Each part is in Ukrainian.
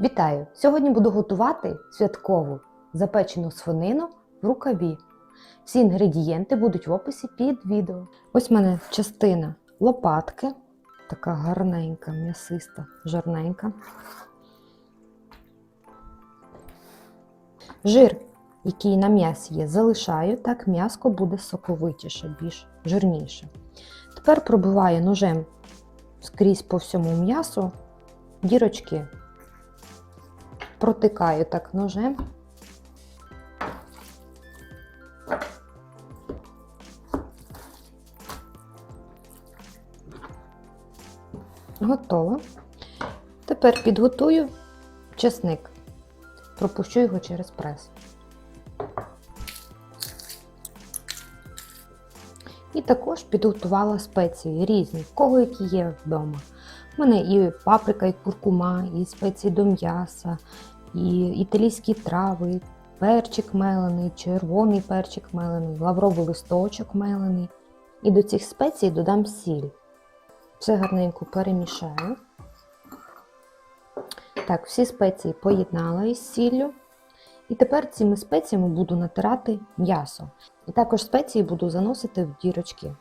Вітаю! Сьогодні буду готувати святкову запечену свинину в рукаві. Всі інгредієнти будуть в описі під відео. Ось в мене частина лопатки, така гарненька, м'ясиста, жирненька. Жир, який на м'ясі є, залишаю, так м'яско буде соковитіше, більш жирніше. Тепер пробиваю ножем скрізь по всьому м'ясу дірочки протикаю так ножем. Готово. Тепер підготую чесник, пропущу його через прес. І також підготувала спеції різні, в кого які є вдома. У мене і паприка, і куркума, і спеції до м'яса, і італійські трави, перчик мелений, червоний перчик мелений, лавровий листочок мелений. І до цих спецій додам сіль. Все гарненько перемішаю. Так, всі спеції поєднала із сіллю. І тепер цими спеціями буду натирати м'ясо. І також спеції буду заносити в дірочки.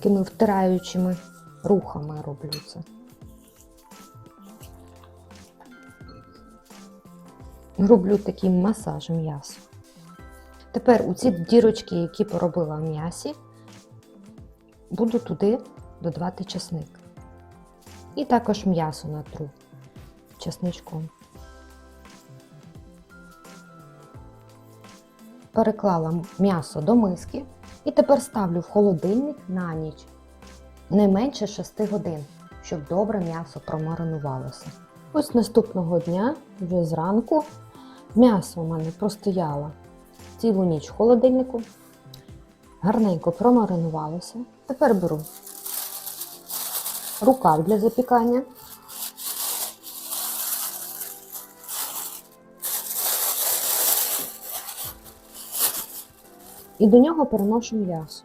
Такими втираючими рухами роблю це. Роблю такий масаж м'яса. Тепер у ці дірочки, які поробила в м'ясі, буду туди додавати часник. І також м'ясо натру часничком. Переклала м'ясо до миски і тепер ставлю в холодильник на ніч не менше 6 годин, щоб добре м'ясо промаринувалося. Ось наступного дня, вже зранку, м'ясо у мене простояло цілу ніч в холодильнику, гарненько промаринувалося. Тепер беру рукав для запікання. І до нього переношу м'ясо.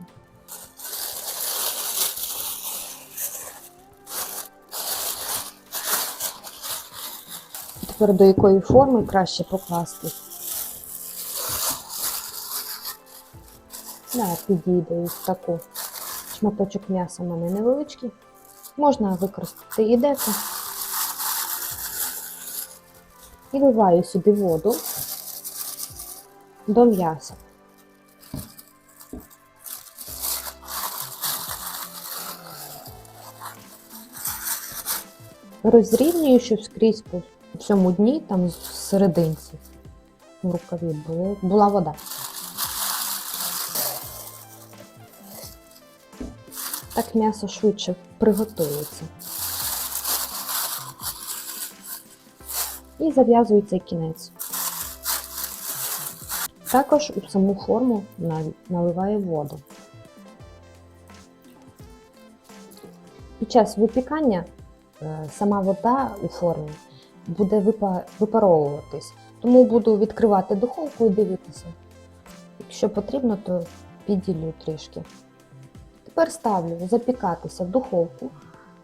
Тепер до якої форми краще покласти. Да, підійде ось таку. Шматочок м'яса в мене невеличкий. Можна використати і деко. І вливаю сюди воду до м'яса. Розрівнюю, щоб скрізь по всьому дні, там серединці в рукаві було, була вода. Так м'ясо швидше приготується. І зав'язується кінець. Також у саму форму наливаю воду. Під час випікання сама вода у формі буде випаровуватись, тому буду відкривати духовку і дивитися. Якщо потрібно, то підділю трішки. Тепер ставлю запікатися в духовку,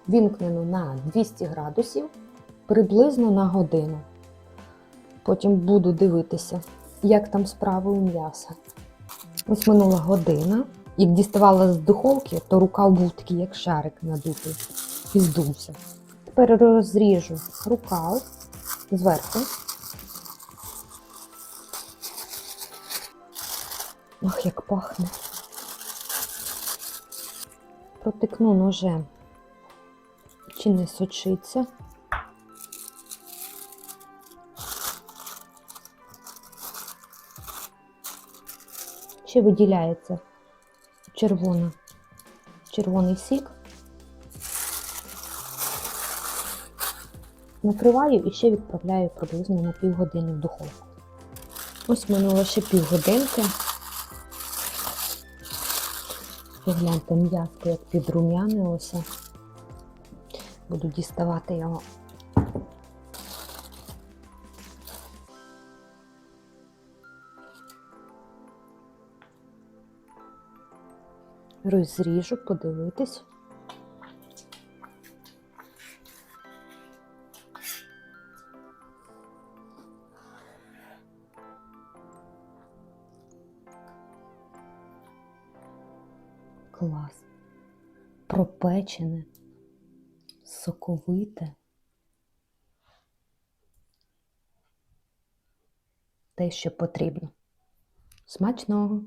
вімкнену на 200 градусів приблизно на годину. Потім буду дивитися, як там справи у м'яса. Ось минула година. Як діставала з духовки, то рукав був такий, як шарик надутий, і здувся. Тепер розріжу рукав зверху. Ах, як пахне. Протикну ножем, чи не сочиться. Ще виділяється червона, червоний сік. Накриваю і ще відправляю приблизно на півгодини в духовку. Ось минуло ще півгодинки. Погляньте м'яско, як підрум'янилося. Буду діставати його. Розріжу, подивитись. Клас. Пропечене, соковите. Те, що потрібно. Смачного!